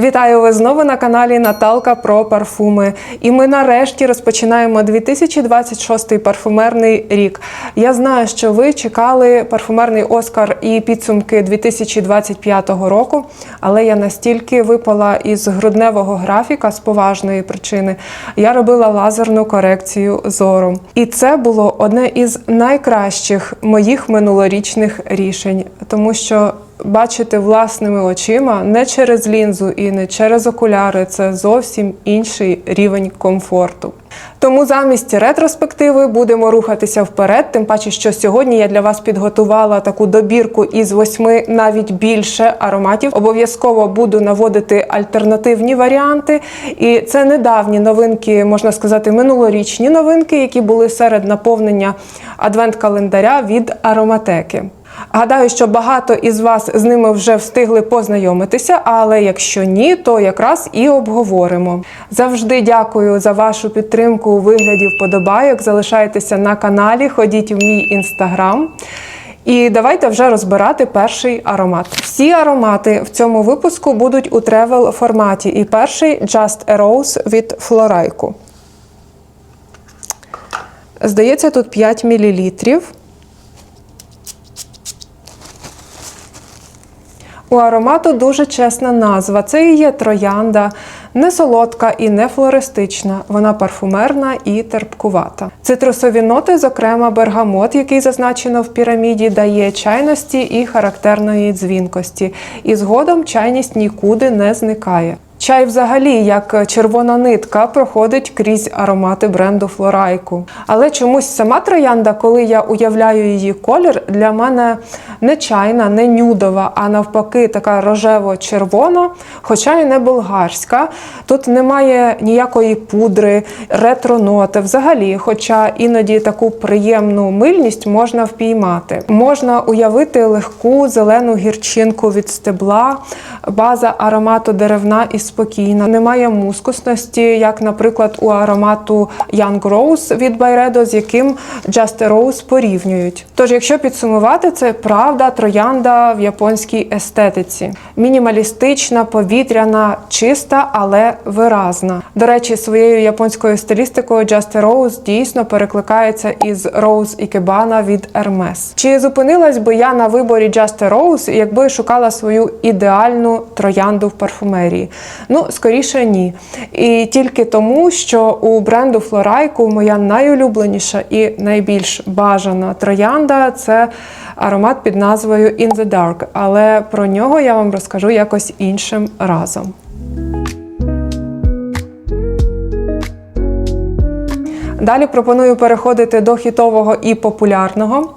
Вітаю ви знову на каналі Наталка про парфуми. І ми нарешті розпочинаємо 2026 парфумерний рік. Я знаю, що ви чекали парфумерний Оскар і підсумки 2025 року, але я настільки випала із грудневого графіка з поважної причини. Я робила лазерну корекцію зору. І це було одне із найкращих моїх минулорічних рішень, тому що бачити власними очима не через лінзу і не через окуляри це зовсім інший рівень комфорту. Тому замість ретроспективи будемо рухатися вперед. Тим паче, що сьогодні я для вас підготувала таку добірку із восьми, навіть більше ароматів. Обов'язково буду наводити альтернативні варіанти. І це недавні новинки, можна сказати, минулорічні новинки, які були серед наповнення адвент-календаря від ароматеки. Гадаю, що багато із вас з ними вже встигли познайомитися, але якщо ні, то якраз і обговоримо. Завжди дякую за вашу підтримку у вигляді вподобайок. Залишайтеся на каналі, ходіть в мій інстаграм. І давайте вже розбирати перший аромат. Всі аромати в цьому випуску будуть у тревел форматі. І перший Just a Rose від Флорайку. Здається, тут 5 мл. У аромату дуже чесна назва. Це і є троянда, не солодка і не флористична. Вона парфумерна і терпкувата. Цитрусові ноти, зокрема бергамот, який зазначено в піраміді, дає чайності і характерної дзвінкості. І згодом чайність нікуди не зникає. Чай, взагалі, як червона нитка, проходить крізь аромати бренду Флорайку. Але чомусь сама троянда, коли я уявляю її колір, для мене не чайна, не нюдова, а навпаки, така рожево-червона, хоча й не болгарська. Тут немає ніякої пудри, ретроноти взагалі, хоча іноді таку приємну мильність можна впіймати. Можна уявити легку зелену гірчинку від стебла, база аромату деревна і спокійна. Немає мускусності, як, наприклад, у аромату Young Rose від Byredo, з яким Just Rose порівнюють. Тож, якщо підсумувати, це правда троянда в японській естетиці. Мінімалістична, повітряна, чиста, але виразна. До речі, своєю японською стилістикою Just a Rose дійсно перекликається із Rose Ikebana від Hermes. Чи зупинилась би я на виборі Just Rose, якби шукала свою ідеальну троянду в парфумерії? Ну, скоріше ні. І тільки тому, що у бренду Флорайку моя найулюбленіша і найбільш бажана троянда це аромат під назвою In the Dark. Але про нього я вам розкажу якось іншим разом. Далі пропоную переходити до хітового і популярного.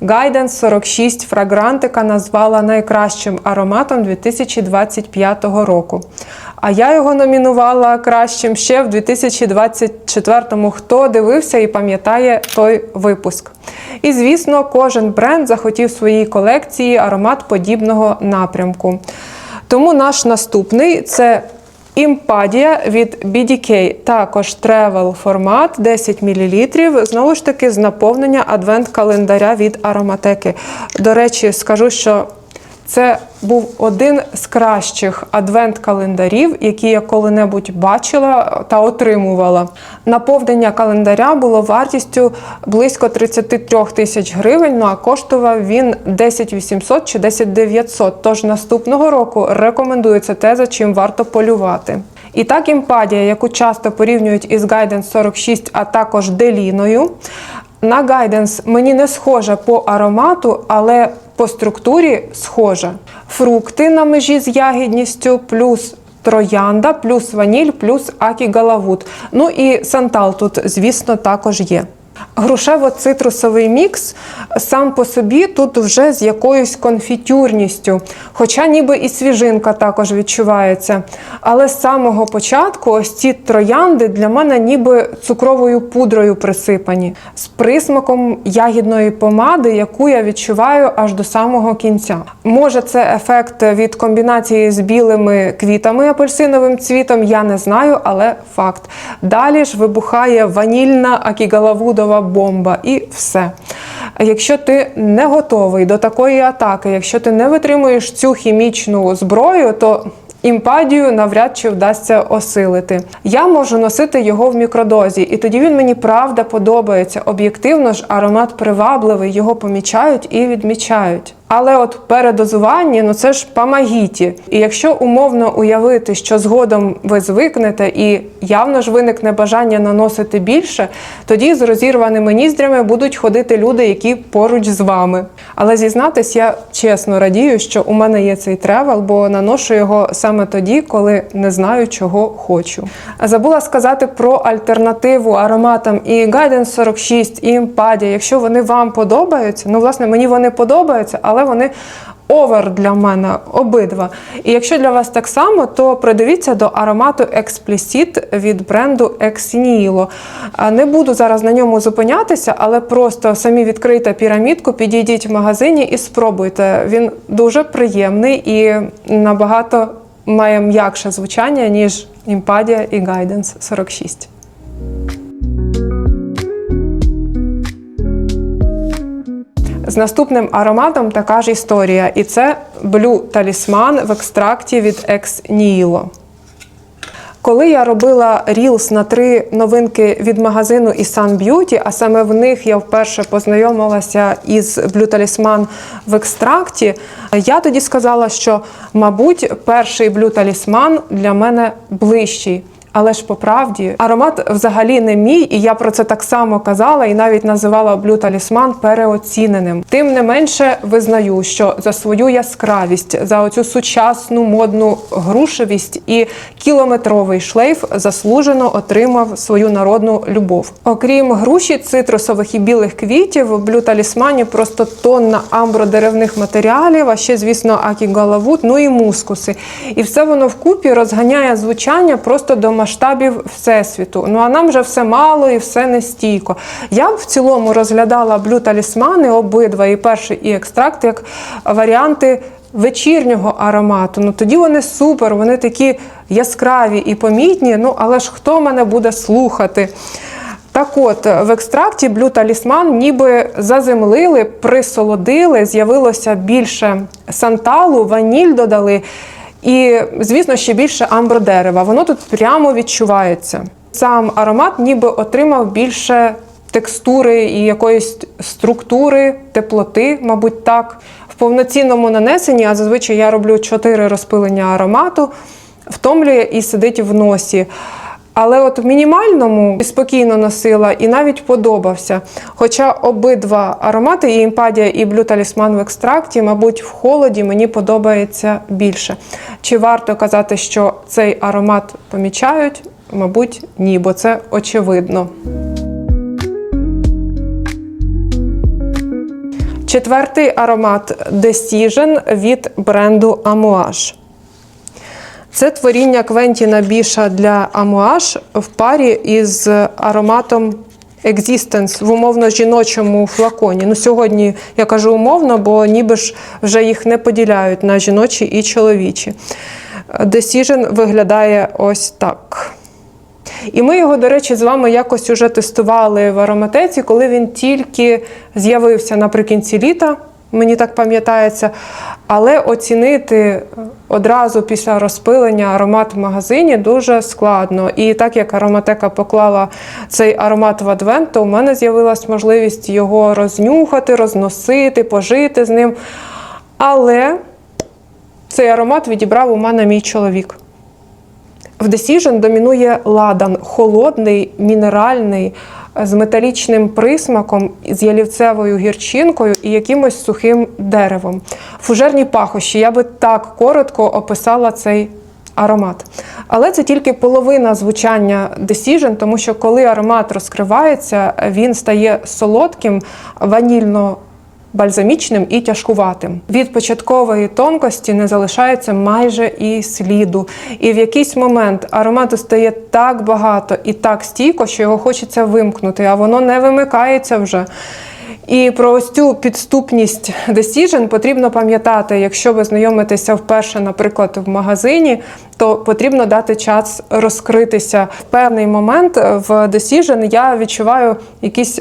Guidance 46 фрагрантика назвала найкращим ароматом 2025 року. А я його номінувала кращим ще в 2024-му. Хто дивився і пам'ятає той випуск. І, звісно, кожен бренд захотів в своїй колекції аромат подібного напрямку. Тому наш наступний це Імпадія від BDK, також тревел формат 10 мл. Знову ж таки, з наповнення адвент-календаря від ароматеки. До речі, скажу, що це був один з кращих адвент-календарів, які я коли-небудь бачила та отримувала. Наповнення календаря було вартістю близько 33 тисяч гривень, ну а коштував він 10 800 чи 10 900. Тож наступного року рекомендується те, за чим варто полювати. І так імпадія, яку часто порівнюють із Guidance 46, а також Деліною. На гайденс мені не схожа по аромату, але по структурі схожа. Фрукти на межі з ягідністю, плюс троянда, плюс ваніль, плюс акі галавут. Ну і сантал тут, звісно, також є. Грушево-цитрусовий мікс сам по собі тут вже з якоюсь конфітюрністю, хоча ніби і свіжинка також відчувається. Але з самого початку ось ці троянди для мене ніби цукровою пудрою присипані, з присмаком ягідної помади, яку я відчуваю аж до самого кінця. Може, це ефект від комбінації з білими квітами апельсиновим цвітом, я не знаю, але факт. Далі ж вибухає ванільна акігалавудова бомба і все. Якщо ти не готовий до такої атаки, якщо ти не витримуєш цю хімічну зброю, то імпадію навряд чи вдасться осилити. Я можу носити його в мікродозі, і тоді він мені правда подобається. Об'єктивно ж аромат привабливий, його помічають і відмічають. Але от передозування, ну це ж памагіті. І якщо умовно уявити, що згодом ви звикнете і явно ж виникне бажання наносити більше, тоді з розірваними ніздрями будуть ходити люди, які поруч з вами. Але зізнатись, я чесно радію, що у мене є цей тревел, бо наношу його саме тоді, коли не знаю, чого хочу. Забула сказати про альтернативу ароматам і Guidance 46, і Impadія. Якщо вони вам подобаються, ну власне мені вони подобаються, але вони овер для мене обидва. І якщо для вас так само, то придивіться до аромату Explicit від бренду Ex Nihilo. А Не буду зараз на ньому зупинятися, але просто самі відкрийте пірамідку, підійдіть в магазині і спробуйте. Він дуже приємний і набагато має м'якше звучання, ніж Impadія і Guidance 46. З наступним ароматом така ж історія, і це Blue Talisman в екстракті від Ex Nihilo. Коли я робила рілс на три новинки від магазину і Sun Beauty, а саме в них я вперше познайомилася із Blue Talisman в екстракті, я тоді сказала, що, мабуть, перший Blue Talisman для мене ближчий. Але ж по правді аромат взагалі не мій, і я про це так само казала і навіть називала Blue Talisman переоціненим. Тим не менше визнаю, що за свою яскравість, за оцю сучасну модну грушевість і кілометровий шлейф заслужено отримав свою народну любов. Окрім груші, цитрусових і білих квітів, в Blue Talisman просто тонна амбродеревних матеріалів, а ще, звісно, акігалавут, ну і мускуси. І все воно вкупі розганяє звучання просто до масштабів всесвіту. Ну а нам вже все мало і все нестійко. Я б в цілому розглядала блю талісмани обидва, і перший, і екстракт, як варіанти. Вечірнього аромату, ну тоді вони супер, вони такі яскраві і помітні. Ну але ж хто мене буде слухати? Так от, в екстракті Blue Talisman ніби заземлили, присолодили, з'явилося більше санталу, ваніль додали. І, звісно, ще більше амбродерева. Воно тут прямо відчувається. Сам аромат ніби отримав більше текстури і якоїсь структури, теплоти, мабуть, так. В повноцінному нанесенні, а зазвичай я роблю 4 розпилення аромату, втомлює і сидить в носі. Але от в мінімальному спокійно носила і навіть подобався. Хоча обидва аромати, і імпадія, і Blue Talisman в екстракті, мабуть, в холоді мені подобається більше. Чи варто казати, що цей аромат помічають? Мабуть, ні, бо це очевидно. Четвертий аромат Decision від бренду Amouage. Це творіння Квентіна Біша для Амуаш в парі із ароматом Existence в умовно жіночому флаконі. Ну, Сьогодні я кажу умовно, бо ніби ж вже їх не поділяють на жіночі і чоловічі. Decision виглядає ось так. І ми його, до речі, з вами якось уже тестували в ароматеці, коли він тільки з'явився наприкінці літа мені так пам'ятається. Але оцінити одразу після розпилення аромат в магазині дуже складно. І так як ароматека поклала цей аромат в адвент, то у мене з'явилась можливість його рознюхати, розносити, пожити з ним. Але цей аромат відібрав у мене мій чоловік. В Decision домінує ладан, холодний, мінеральний, з металічним присмаком, з ялівцевою гірчинкою і якимось сухим деревом. Фужерні пахощі. Я би так коротко описала цей аромат. Але це тільки половина звучання Decision, тому що коли аромат розкривається, він стає солодким, ванільно бальзамічним і тяжкуватим. Від початкової тонкості не залишається майже і сліду. І в якийсь момент аромату стає так багато і так стійко, що його хочеться вимкнути, а воно не вимикається вже. І про ось цю підступність Decision потрібно пам'ятати, якщо ви знайомитеся вперше, наприклад, в магазині, то потрібно дати час розкритися. В певний момент в Decision я відчуваю якісь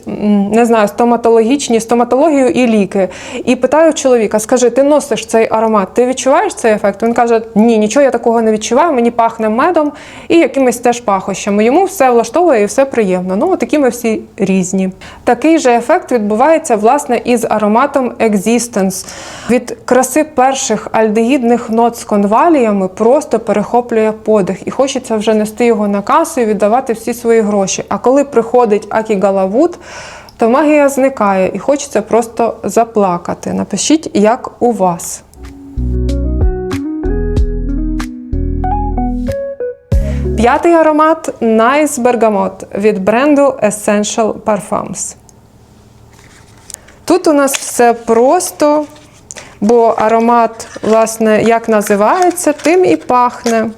не знаю, стоматологічні стоматологію і ліки. І питаю чоловіка: скажи, ти носиш цей аромат? Ти відчуваєш цей ефект? Він каже: Ні, нічого я такого не відчуваю. Мені пахне медом і якимись теж пахощами. Йому все влаштовує і все приємно. Ну такі ми всі різні. Такий же ефект відбувається власне із ароматом Existence. Від краси перших альдегідних нот з конваліями просто перехоплює подих, і хочеться вже нести його на касу і віддавати всі свої гроші. А коли приходить Акі Галавуд, то магія зникає і хочеться просто заплакати. Напишіть, як у вас. П'ятий аромат Nice Bergamot від бренду Essential Parfums. Тут у нас все просто, бо аромат, власне, як називається, тим і пахне.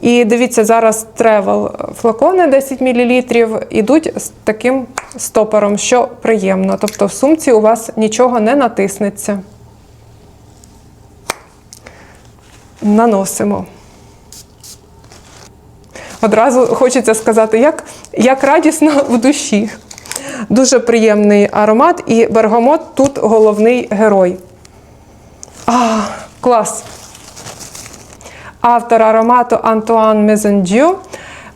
І дивіться, зараз тревел флакони 10 мл ідуть з таким стопором, що приємно. Тобто в сумці у вас нічого не натиснеться. Наносимо. Одразу хочеться сказати, як, як радісно в душі. Дуже приємний аромат, і бергамот тут головний герой. А, клас! Автор аромату Антуан Мезендю,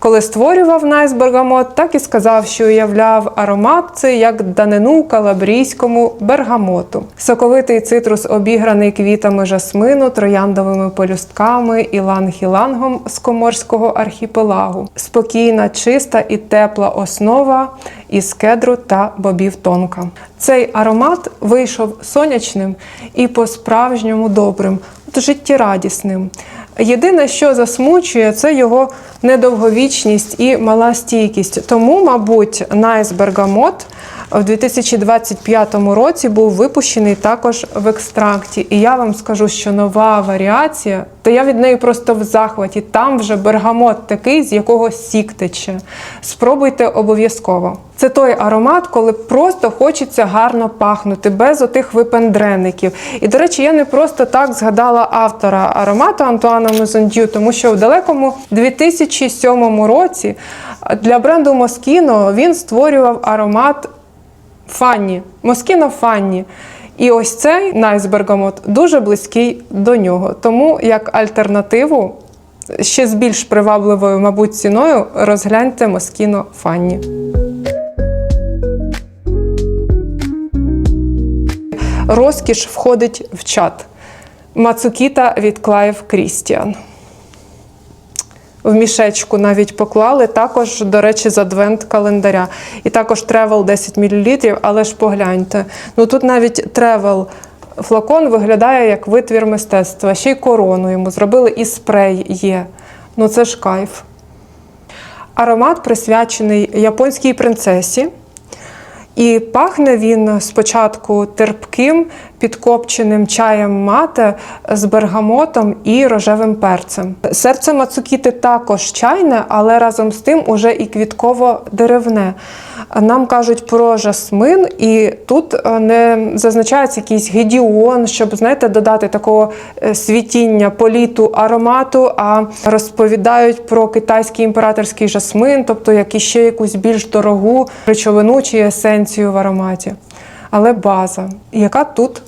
коли створював Найс Бергамот, так і сказав, що уявляв аромат цей як данину калабрійському бергамоту. Соковитий цитрус обіграний квітами жасмину, трояндовими полюстками, іланг-ілангом з коморського архіпелагу. Спокійна, чиста і тепла основа із кедру та бобів тонка. Цей аромат вийшов сонячним і по-справжньому добрим, життєрадісним. Єдине, що засмучує, це його недовговічність і мала стійкість. Тому, мабуть, Найс Бергамот в 2025 році був випущений також в екстракті. І я вам скажу, що нова варіація, то я від неї просто в захваті. Там вже бергамот такий, з якого сік тече. Спробуйте обов'язково. Це той аромат, коли просто хочеться гарно пахнути, без отих випендреників. І, до речі, я не просто так згадала автора аромату Антуана Мезондю, тому що в далекому 2007 році для бренду Moschino він створював аромат Фанні, Москіно Фанні. І ось цей Найс Бергамот дуже близький до нього. Тому як альтернативу, ще з більш привабливою, мабуть, ціною, розгляньте Москіно Фанні. Розкіш входить в чат. Мацукіта від Клайв Крістіан. В мішечку навіть поклали, також, до речі, з адвент календаря. І також тревел 10 мл, але ж погляньте. Ну тут навіть тревел флакон виглядає як витвір мистецтва. Ще й корону йому зробили, і спрей є. Ну це ж кайф. Аромат присвячений японській принцесі. І пахне він спочатку терпким, підкопченим чаєм мате з бергамотом і рожевим перцем. Серце мацукіти також чайне, але разом з тим уже і квітково-деревне. Нам кажуть про жасмин, і тут е, не зазначається якийсь гедіон, щоб знаєте, додати такого е, світіння, політу аромату, а розповідають про китайський імператорський жасмин, тобто як іще якусь більш дорогу речовину чи есенцію в ароматі. Але база, яка тут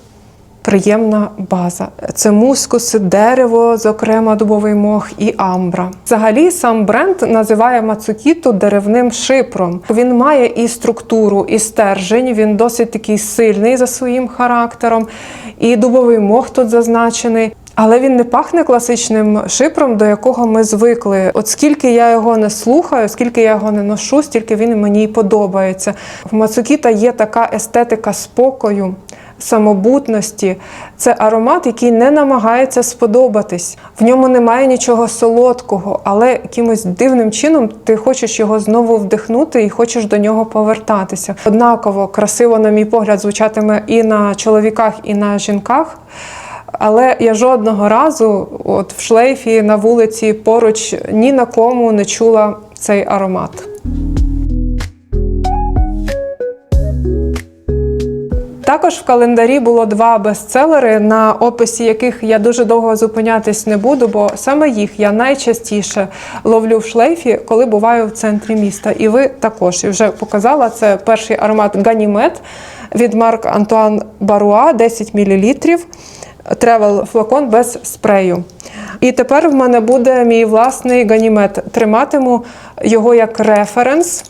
приємна база. Це мускуси, дерево, зокрема дубовий мох і амбра. Взагалі сам бренд називає Мацукіту деревним шипром. Він має і структуру, і стержень. Він досить такий сильний за своїм характером. І дубовий мох тут зазначений. Але він не пахне класичним шипром, до якого ми звикли. От скільки я його не слухаю, скільки я його не ношу, стільки він мені подобається. В Мацукіта є така естетика спокою, самобутності. Це аромат, який не намагається сподобатись. В ньому немає нічого солодкого, але якимось дивним чином ти хочеш його знову вдихнути і хочеш до нього повертатися. Однаково красиво, на мій погляд, звучатиме і на чоловіках, і на жінках. Але я жодного разу, от в шлейфі на вулиці поруч ні на кому не чула цей аромат. Також в календарі було два бестселери, на описі яких я дуже довго зупинятись не буду, бо саме їх я найчастіше ловлю в шлейфі, коли буваю в центрі міста. І ви також і вже показала це перший аромат Ганімед від Марк Антуан Баруа 10 мл. Тревел флакон без спрею. І тепер в мене буде мій власний ганімет. Триматиму його як референс.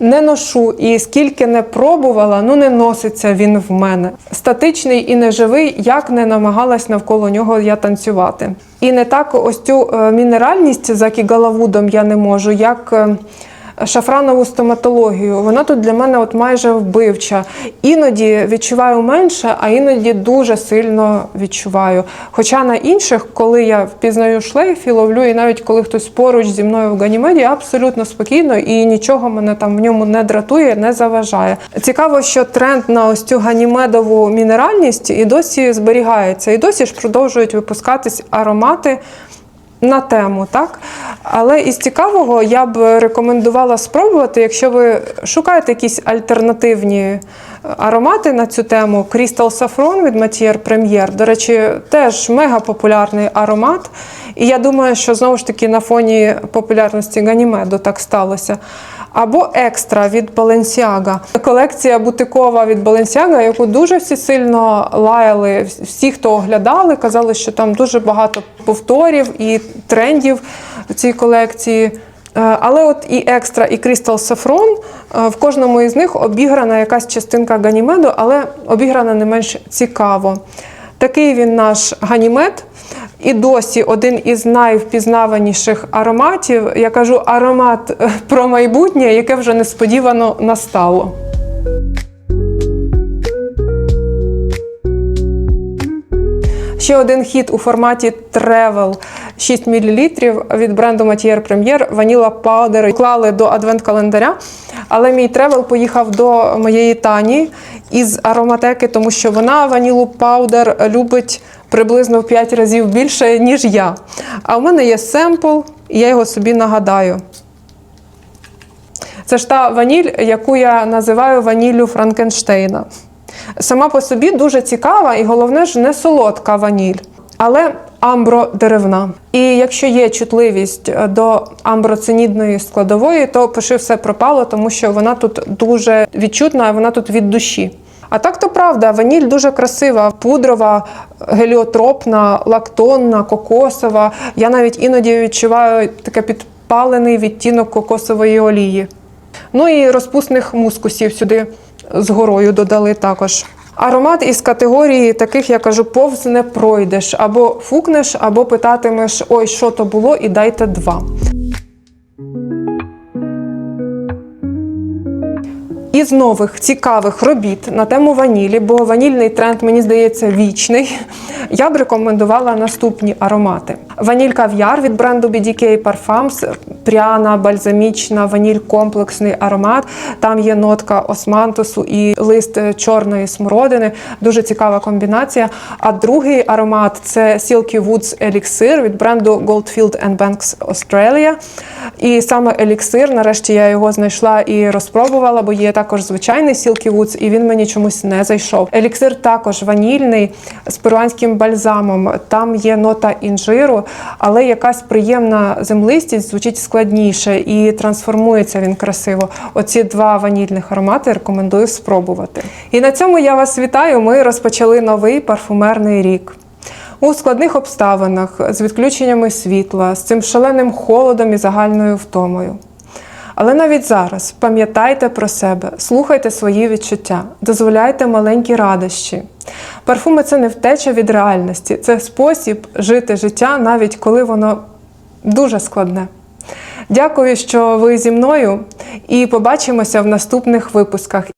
Не ношу і скільки не пробувала, ну не носиться він в мене. Статичний і неживий, як не намагалась навколо нього я танцювати. І не так ось цю е, мінеральність за кігалавудом я не можу, як. Шафранову стоматологію, вона тут для мене от майже вбивча. Іноді відчуваю менше, а іноді дуже сильно відчуваю. Хоча на інших, коли я впізнаю шлейф і ловлю, і навіть коли хтось поруч зі мною в ганімеді, абсолютно спокійно і нічого мене там в ньому не дратує, не заважає. Цікаво, що тренд на ось цю ганімедову мінеральність і досі зберігається, і досі ж продовжують випускатись аромати на тему, так? Але із цікавого я б рекомендувала спробувати, якщо ви шукаєте якісь альтернативні е, аромати на цю тему. Crystal Saffron від Matier Premier, до речі, теж мега популярний аромат. І я думаю, що знову ж таки на фоні популярності Ганімеду так сталося. Або екстра від Balenciaga. Колекція бутикова від Balenciaga, яку дуже всі сильно лаяли. Всі, хто оглядали, казали, що там дуже багато повторів і трендів в цій колекції. Е, Але от і екстра, і Crystal Saffron, е, в кожному із них обіграна якась частинка ганімеду, але обіграна не менш цікаво. Такий він наш ганімед. І досі один із найвпізнаваніших ароматів. Я кажу аромат е, про майбутнє, яке вже несподівано настало. Ще один хіт у форматі Travel 6 мл від бренду Matier Premier Vanilla Powder клали до адвент-календаря. Але мій тревел поїхав до моєї Тані із ароматеки, тому що вона ванілу паудер любить приблизно в 5 разів більше, ніж я. А в мене є семпл, і я його собі нагадаю. Це ж та ваніль, яку я називаю ваніллю Франкенштейна. Сама по собі дуже цікава і головне ж не солодка ваніль, але амбро-деревна. І якщо є чутливість до амброцинідної складової, то пиши все пропало, тому що вона тут дуже відчутна, вона тут від душі. А так то правда, ваніль дуже красива, пудрова, геліотропна, лактонна, кокосова. Я навіть іноді відчуваю таке підпалений відтінок кокосової олії. Ну і розпусних мускусів сюди з горою додали також. Аромат із категорії таких, я кажу, повз не пройдеш. Або фукнеш, або питатимеш, ой, що то було, і дайте два. Із нових цікавих робіт на тему ванілі, бо ванільний тренд, мені здається, вічний. Я б рекомендувала наступні аромати: ваніль кав'яр від бренду BDK Parfums, пряна, бальзамічна, ваніль комплексний аромат. Там є нотка османтусу і лист чорної смородини. Дуже цікава комбінація. А другий аромат це Silky Woods Elixir від бренду Goldfield Banks Australia. І саме еліксир, нарешті я його знайшла і розпробувала, бо є також звичайний Silky Woods, і він мені чомусь не зайшов. Еліксир також ванільний з перуанським бальзамом. Там є нота інжиру, але якась приємна землистість звучить складніше і трансформується він красиво. Оці два ванільних аромати рекомендую спробувати. І на цьому я вас вітаю. Ми розпочали новий парфумерний рік. У складних обставинах з відключеннями світла, з цим шаленим холодом і загальною втомою. Але навіть зараз пам'ятайте про себе, слухайте свої відчуття, дозволяйте маленькі радощі. Парфуми це не втеча від реальності, це спосіб жити життя, навіть коли воно дуже складне. Дякую, що ви зі мною, і побачимося в наступних випусках.